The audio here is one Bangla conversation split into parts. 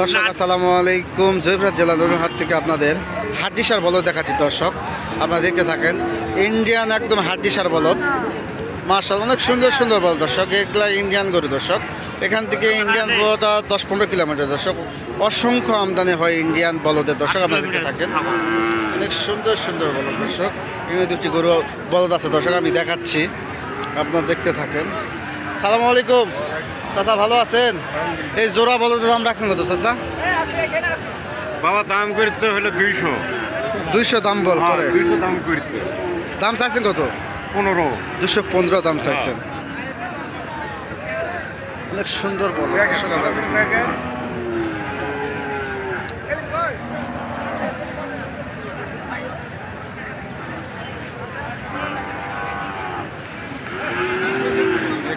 দর্শক আসসালামু আলাইকুম। জয়পুরহাট জেলা দরহাট থেকে আপনাদের হাড্ডিসার বলদ দেখাচ্ছি দর্শক। আপনারা দেখতে থাকেন ইন্ডিয়ান একদম হাড্ডিসার বলদ। মার্শাল অনেক সুন্দর সুন্দর বলদ দর্শক। এগুলা ইন্ডিয়ান গরু দর্শক। এখান থেকে ইন্ডিয়ান বলদটা দশ পনেরো কিলোমিটার দর্শক। অসংখ্য আমদানি হয় ইন্ডিয়ান বলদের দর্শক আপনারা দেখতে থাকেন। অনেক সুন্দর সুন্দর বলদ দর্শক। এখানে দুটি গরু বলদ আছে দর্শক আমি দেখাচ্ছি। আপনারা দেখতে থাকেন। সালাম আলাইকুম। চাচা ভালো আছেন? এই জোড়া বলো দাম রাখছেন কত চাচা? বাবা দাম করছে হলো দুইশো। দুইশো দাম বল হ্যাঁ, করে দুইশো দাম করছে। দাম চাইছেন কত? পনেরো। দুশো পনেরো দাম চাইছেন। অনেক সুন্দর বল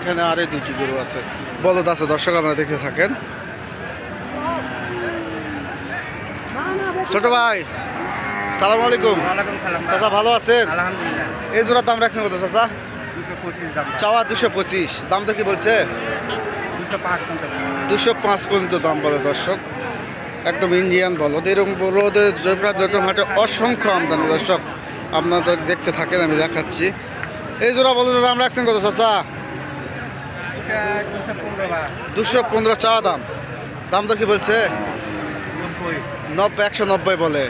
এখানে আরে দুটি গরু আছে। বলদ আছে দর্শক আপনারা দেখতে থাকেন। ছোট ভাই সালাম আলাইকুম। চাচা ভালো আছেন? এই জোড়ার দাম রাখছেন কত চাচা? চাওয়া দুশো পঁচিশ। দাম তো কি বলছে? দুশো পাঁচ পর্যন্ত। দাম বলে দর্শক। একদম ইন্ডিয়ান বলদ। এরকম বলদের জয়পুরহাট দৈরকম হাটে অসংখ্য আমদানি দর্শক। আপনাদের দেখতে থাকেন আমি দেখাচ্ছি। এই জোড়া বলদের দাম রাখছেন কত চাচা? দুশো পনেরো চাওয়া দাম। দাম তো কি বলছে? নব্বই, একশো নব্বই বলে।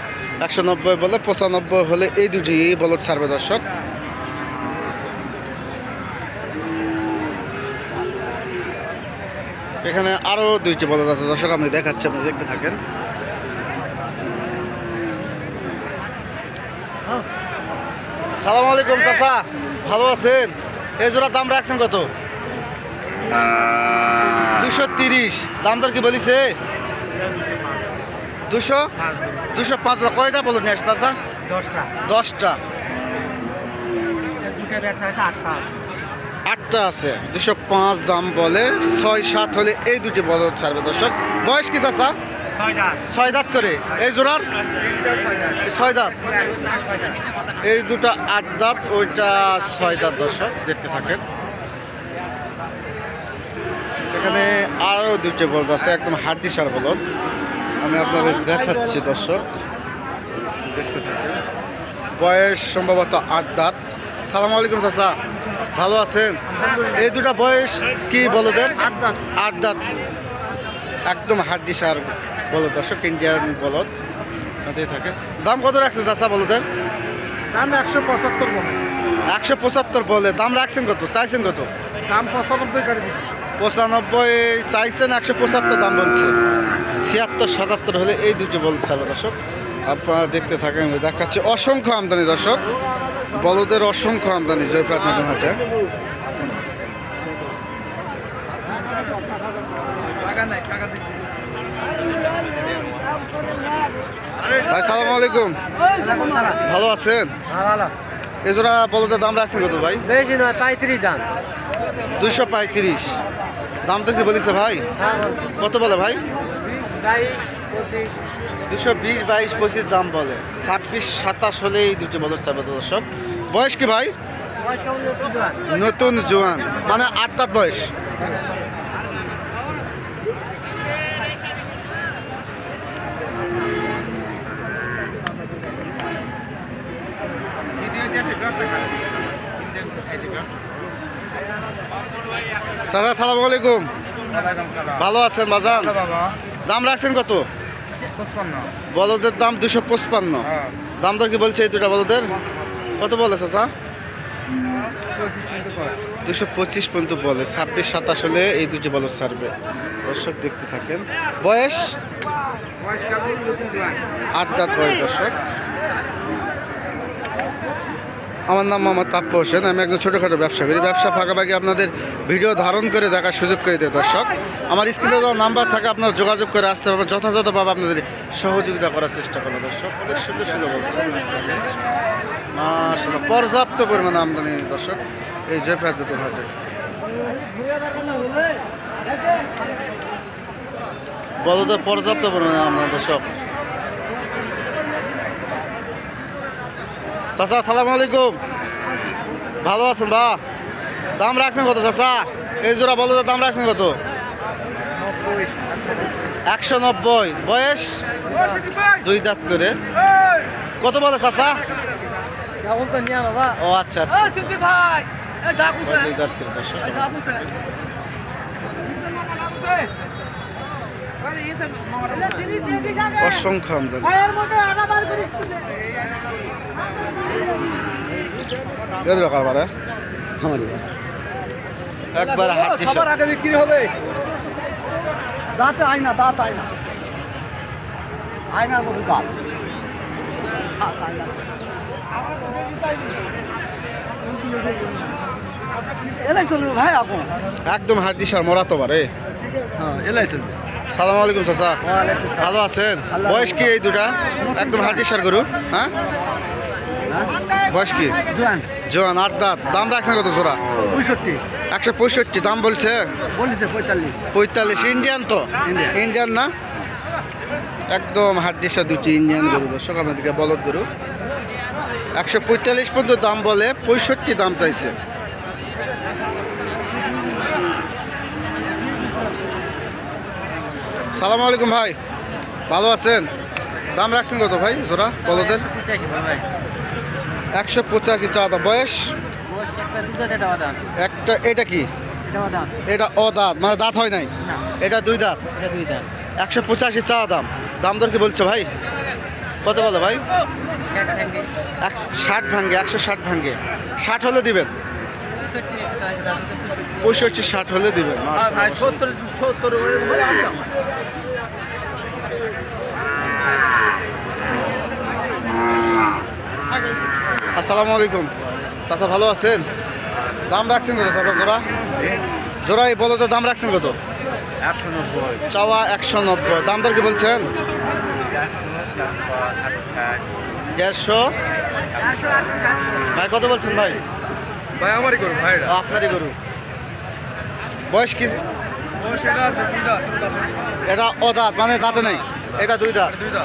একশো নব্বই বলে, পঁচানব্বই হলে এই দুটি বলদ ছাড়বে দর্শক। এখানে আরও দুইটি বলদ আছে দর্শক, আপনি দেখাচ্ছি, আপনি দেখতে থাকেন। সালাম আলাইকুম, চাচা। ভালো আছেন? এই জোড়ার দাম রাখছেন কত? দুশো তিরিশ। দাম দর কি বলিছে? দুশো? দুশো পাঁচ কয়টা বলুন চাচা? দশটা। দশটা। আটটা আছে। দুশো পাঁচ দাম বলে ছয় সাত হলে এই দুটি বড় ছাড়বে দর্শক। বয়স কি চাচা? ছয় দাঁত করে। এই জোড়ার? ছয় দাঁত। এই দুটো আট দাঁত ওইটা ছয় দাঁত দর্শক। দেখতে থাকেন। এখানে আরও দুটি বলদ আছে একদম হাড্ডি সার বলদ। আমি আপনাদের দেখাচ্ছি দর্শক। দেখতে থাকেন। বয়স সম্ভবত আট দাঁত। সালাম আলাইকুম চাচা। ভালো আছেন? এই দুটা বয়স কি বলদের? আট দাঁত। একদম হাড্ডি সার বলদ দর্শক ইন্ডিয়ান বলদ। তাতেই থাকে। দাম কত রাখছেন চাচা বলদের? দাম একশো পঁচাত্তর বলে। একশো পঁচাত্তর বলে। দাম রাখছেন কত? চাইছেন কত? দাম পঁচানব্বই করে দিচ্ছি পঁচানব্বই চাইছেন একশো পঁচাত্তর দাম বলছে। ছিয়াত্তর সাতাত্তর হলে এই দুটো বলতে ছাড়বে দর্শক। আপনারা দেখতে থাকেন দেখাচ্ছি। অসংখ্য আমদানি দর্শক। বলদের অসংখ্য আমদানি জয়প্রাত নতুন হাটে। ভাই সালাম আলাইকুম। ভালো আছেন? এজোড়া বলদের দাম রাখছেন কত ভাই? বেশি নয় পঁয়ত্রিশ দাম। দুশো পঁয়ত্রিশ। দাম তো কি বলিছে ভাই কত বলে ভাই দুশো বিশ বাইশ পঁচিশ দাম বলে ছাব্বিশ সাতাশ হলে এই দুটো বছর চাবে দর্শক বয়স কি ভাই নতুন জোয়ান মানে আট দাঁত বয়স সাদা সালাম আলাইকুম। ভালো আছেন বাজান? দাম রাখছেন কত? বলদের দাম দুশো পঁচপান্ন। হ্যাঁ। দাম দর কি বলছে এই দুটা বলদের? কত বলে চাচা? দুশো পঁচিশ পর্যন্ত বলে। ছাব্বিশ সাতাশ হলে এই দুটি বলদ ছাড়বে। দর্শক দেখতে থাকেন। বয়স। আট দাঁত বয়স দর্শক। আমার নাম মোহাম্মদ পাপ্পু হোসেন, আমি একজন ছোটোখাটো ব্যবসা করি ব্যবসা ফাঁকাফাঁকি আপনাদের ভিডিও ধারণ করে দেখার সুযোগ করে দেয় দর্শক। আমার স্ক্রিনে দেওয়া নাম্বার থাকে, আপনারা যোগাযোগ করে আসতে পারবেন। যথাযথভাবে আপনাদের সহযোগিতা করার চেষ্টা করব দর্শক। অনেক সুন্দর বলব। পর্যাপ্ত পরিমাণে আমদানি দর্শক। এই দুটো হাটে বলদের পর্যাপ্ত পরিমাণে আমদানি দর্শক। চাচা সালাম আলাইকুম। ভালো আছেন বা? দাম রাখছেন কত চাচা? এই জোড়া বলদের দাম রাখছেন কত? একশো নব্বই। বয়স? দুই দাঁত করে। কত বলে চাচা? ও আচ্ছা আচ্ছা আচ্ছা। অসংখ্য আমদানি। এদের কারবারে? একবার হাট সবার আগে বিক্রি হবে। দাঁতে আয়না দাঁত আয়না। আয়নার মতো দাঁত। এলাই চলবে ভাই এখন একদম হাড্ডি সার মরা তো বারে। হ্যাঁ এলাই চলবে। সালাম আলাইকুম চাচা। ভালো আছেন? বয়স কি এই দুটা? একদম হাড্ডি সার গরু হ্যাঁ? বয়স কি? জোয়ান। জোয়ান আট দাঁত। দাম রাখছেন কত জোড়া? পঁয়ষট্টি। একশো পঁয়ষট্টি দাম বলছে? বলিছে পঁয়তাল্লিশ। পঁয়তাল্লিশ ইন্ডিয়ান তো? ইন্ডিয়ান। না? একদম হাড্ডি সার দুটি ইন্ডিয়ান গরু দর্শক আমাদেরকে বলদ গরু। একশো পঁয়তাল্লিশ পর্যন্ত দাম বলে পঁয়ষট্টি দাম চাইছে। সালাম আলাইকুম ভাই ভালো আছেন? দাম রাখছেন কত ভাই জোড়া বলদের? একশো পঁচাশি চা দাম। বয়স? একটা এটা কি? এটা ও দাঁত মানে দাঁত হয় নাই? এটা দুই দাঁত? একশো পঁচাশি চা দাম। দাম দর কি বলছে ভাই? কত বলে ভাই? এক ষাট ভাঙ্গে একশো ষাট ভাঙ্গে। ষাট হলে দিবেন? পঁয়ষট্টি ষাট হলে দিবেন সত্তর আসসালামু আলাইকুম। চাচা ভালো আছেন? দাম রাখছেন কত চাচা জোড়া? জোড়াই বলো তো দাম রাখছেন কত? চাওয়া একশো নব্বই। দাম দর কি বলছেন? দেড়শো। ভাই কত বলছেন ভাই? ভাই আমারই করুন ভাই আপনারই গরু। বয়স কি? এটা ও দাঁত। মানে দাঁতে নেই। এটা দুই দাঁত। দুইটা